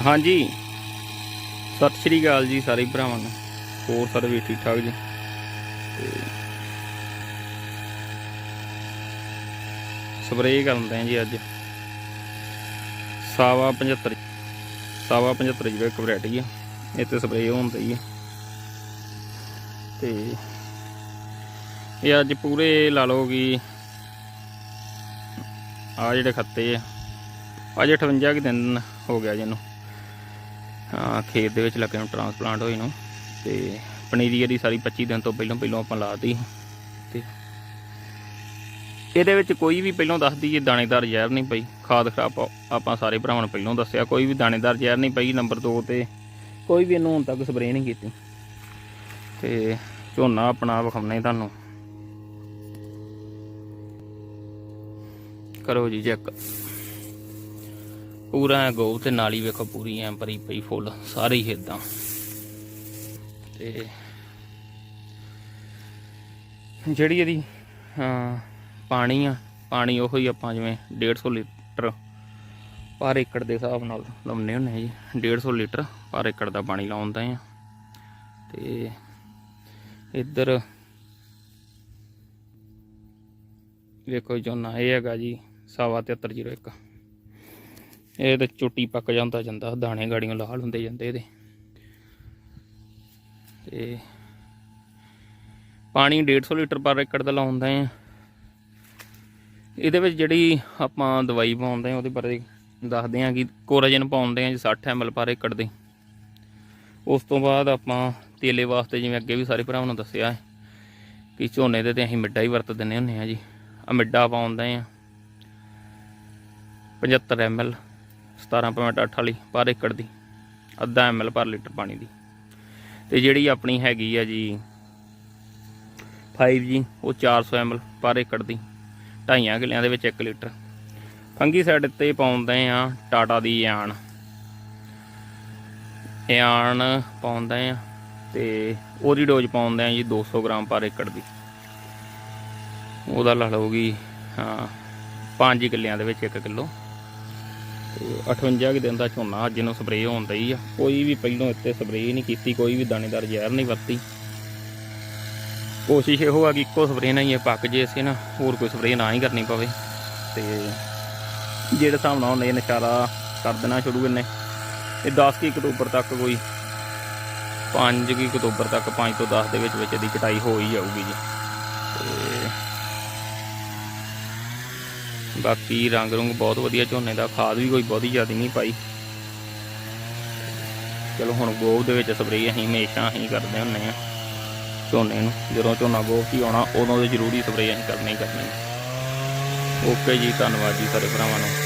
ਹਾਂਜੀ। ਸਤਿ ਸ਼੍ਰੀ ਅਕਾਲ ਜੀ ਸਾਰੇ ਭਰਾਵਾਂ ਨੂੰ। ਹੋਰ ਸਾਰੇ ਵੀ ਠੀਕ ਠਾਕ ਜੀ? ਤੇ ਸਪਰੇਅ ਕਰਦੇ ਆਂ ਜੀ ਅੱਜ। ਸਾਵਾ 75 ਸਾਵਾ 75 ਜਿਹੜਾ ਇੱਕ ਵੈਰਾਈਟੀ ਆ। ਇਹ ਤੇ ਸਪਰੇਅ ਹੁੰਦੀ ਆ। ਤੇ ਇਹ ਅੱਜ ਪੂਰੇ ਲਾ ਲਓ ਕਿ ਆ ਜਿਹੜੇ ਖੱਤੇ ਆ, ਅੱਜ 58 ਕੁ ਦਿਨ ਹੋ ਗਿਆ ਜਿਹਨੂੰ ਹਾਂ ਖੇਤ ਦੇ ਵਿੱਚ ਲੱਗੇ ਨੂੰ ਟਰਾਂਸਪਲਾਂਟ ਹੋਈ ਨੂੰ ਤੇ ਪਨੀਰੀ ਇਹਦੀ ਸਾਰੀ 25 ਦਿਨ ਤੋਂ ਪਹਿਲਾਂ ਪਹਿਲਾਂ ਆਪਾਂ ਲਾਤੀ ਤੇ ਇਹਦੇ ਵਿੱਚ ਕੋਈ ਵੀ ਪਹਿਲਾਂ ਦੱਸਦੀ ਜੇ ਦਾਣੇਦਾਰ ਜ਼ਹਿਰ ਨਹੀਂ ਪਈ, ਖਾਦ ਖਰਾਬ ਆਪਾਂ ਸਾਰੇ ਭਰਾਵਾਂ ਨੂੰ ਪਹਿਲਾਂ ਦੱਸਿਆ, ਕੋਈ ਵੀ ਦਾਣੇਦਾਰ ਜ਼ਹਿਰ ਨਹੀਂ ਪਈ, ਨੰਬਰ 2 ਤੇ ਕੋਈ ਵੀ ਇਹਨੂੰ ਹੁਣ ਤੱਕ ਸਪਰੇਅ ਨਹੀਂ ਕੀਤੀ। ਤੇ ਝੋਨਾ ਆਪਣਾ ਵਿਖਾਉਣਾ ਹੀ ਤੁਹਾਨੂੰ। ਕਰੋ ਜੀ ਚੈੱਕ। ਪੂਰਾ ਐ ਗਊ ਤੇ ਨਾਲੀ ਵੇਖੋ ਪੂਰੀ ਐ ਭਰੀ ਪਈ ਫੁੱਲ, ਸਾਰੇ ਹੀ ਇਦਾਂ ਤੇ ਜਿਹੜੀ ਇਹਦੀ ਪਾਣੀ ਆ, ਪਾਣੀ ਉਹੋ ਹੀ ਆਪਾਂ ਜਿਵੇਂ 150 ਲੀਟਰ ਪਰ ਏਕੜ ਦੇ ਹਿਸਾਬ ਨਾਲ ਲਾਉਂਦੇ ਹੁੰਦੇ ਆ ਜੀ। 150 ਲੀਟਰ ਪਰ ਏਕੜ ਦਾ ਪਾਣੀ ਲਾਉਂਦਾ ਆ। ਤੇ ਇੱਧਰ ਵੇਖੋ ਝੋਨਾ ਇਹ ਹੈਗਾ ਜੀ, ਸਵਾ 7301 ਇਹ ਤੇ ਚੋਟੀ ਪੱਕ ਜਾਂਦਾ ਜਾਂਦਾ, ਦਾਣੇ ਗਾੜੀਆਂ ਲਾਲ ਹੁੰਦੇ ਜਾਂਦੇ ਇਹਦੇ। ਤੇ ਪਾਣੀ 150 ਲੀਟਰ ਪਰ ਏਕੜ ਦਾ ਲਾਉਂਦਾ ਆ। ਇਹਦੇ ਵਿੱਚ ਜਿਹੜੀ ਆਪਾਂ ਦਵਾਈ ਪਾਉਂਦੇ ਆ, ਉਹਦੇ ਬਾਰੇ ਦੱਸਦੇ ਆ ਕਿ ਕੋਰਾਜਨ ਪਾਉਂਦੇ ਆ ਜੀ 60 ml ਪਰ ਏਕੜ ਦੇ। ਉਸ ਤੋਂ ਬਾਅਦ ਆਪਾਂ ਤੇਲੇ ਵਾਸਤੇ ਜਿਵੇਂ ਅੱਗੇ ਵੀ ਸਾਰੇ ਭਰਾਵਾਂ ਨੂੰ ਦੱਸਿਆ ਹੈ ਕਿ ਝੋਨੇ ਦੇ ਤੇ ਅਸੀਂ ਮਿੱਡਾ ਹੀ ਵਰਤ ਦਿੰਦੇ ਹੁੰਦੇ ਆ ਜੀ। ਆ ਮਿੱਡਾ ਪਾਉਂਦੇ ਆ। 75 ml 17.8 ਵਾਲੀ ਪਰ ਏਕੜ ਦੀ, ਅੱਧਾ ml ਪਰ ਲੀਟਰ ਪਾਣੀ ਦੀ। ਤੇ ਜਿਹੜੀ ਆਪਣੀ ਹੈਗੀ ਆ ਜੀ 5G ਉਹ 400 ml ਪਰ ਏਕੜ ਦੀ, ਢਾਈਆਂ ਕਿੱਲਿਆਂ ਦੇ ਵਿੱਚ 1 ਲੀਟਰ। ਫੰਗੀ ਸਾਈਡ ਤੇ ਪਾਉਂਦੇ ਆ ਟਾਟਾ ਦੀ ਯਾਨ ਯਾਨ ਪਾਉਂਦੇ ਆ ਤੇ ਉਹਦੀ ਡੋਜ਼ ਪਾਉਂਦੇ ਆ ਜੀ 200 ਗ੍ਰਾਮ ਪਰ ਏਕੜ ਦੀ। ਉਹਦਾ ਲਾ ਲਓਗੀ ਹਾਂ 5 ਕਿੱਲਿਆਂ ਦੇ ਵਿੱਚ 1 ਕਿਲੋ। 58 ਕੁ ਦਿਨ ਦਾ ਝੋਨਾ ਅੱਜ ਨੂੰ ਸਪਰੇਅ ਹੁੰਦਾ ਹੀ ਆ। ਕੋਈ ਵੀ ਪਹਿਲੋਂ ਇੱਥੇ ਸਪਰੇਅ ਨਹੀਂ ਕੀਤੀ, ਕੋਈ ਵੀ ਦਾਣੇਦਾਰ ਜ਼ਹਿਰ ਨਹੀਂ ਵਰਤੀ। ਕੋਸ਼ਿਸ਼ ਇਹੋ ਆ ਕਿ ਇੱਕੋ ਸਪਰੇਅ ਨਾਲ ਹੀ ਇਹ ਪੱਕ ਜੇ ਅਸੀਂ ਨਾ, ਹੋਰ ਕੋਈ ਸਪਰੇਅ ਨਾ ਹੀ ਕਰਨੀ ਪਵੇ। ਤੇ ਜਿਹੜੇ ਹਿਸਾਬ ਨਾਲ ਉਹਨੇ ਨਸ਼ਾਰਾ ਕਰ ਦੇਣਾ ਸ਼ੁਰੂ ਇਹਨੇ ਇਹ 10 ਕੀ ਅਕਤੂਬਰ ਤੱਕ ਕੋਈ 5 ਕੀ ਅਕਤੂਬਰ ਤੱਕ 5 ਤੋਂ 10 ਦੇ ਵਿੱਚ ਵਿੱਚ ਇਹਦੀ ਕਟਾਈ ਹੋ ਹੀ ਜਾਊਗੀ ਜੀ। ਤੇ ਬਾਕੀ ਰੰਗ ਰੁੰਗ ਬਹੁਤ ਵਧੀਆ, ਝੋਨੇ ਦਾ ਖਾਦ ਵੀ ਕੋਈ ਬਹੁਤੀ ਜ਼ਿਆਦਾ ਨਹੀਂ ਪਾਈ। ਚਲੋ ਹੁਣ ਗੋਬ ਦੇ ਵਿੱਚ ਸਪਰੇਅ ਅਸੀਂ ਹਮੇਸ਼ਾ ਅਸੀਂ ਕਰਦੇ ਹੁੰਨੇ ਆ ਝੋਨੇ ਨੂੰ। ਜਦੋਂ ਝੋਨਾ ਗੋਬ 'ਚ ਆਉਣਾ, ਉਦੋਂ ਦੇ ਜ਼ਰੂਰੀ ਸਪਰੇਅ ਅਸੀਂ ਕਰਨੀ ਹੀ ਕਰਨੀ। ਓਕੇ ਜੀ, ਧੰਨਵਾਦ ਜੀ ਸਾਰੇ ਭਰਾਵਾਂ ਨੂੰ।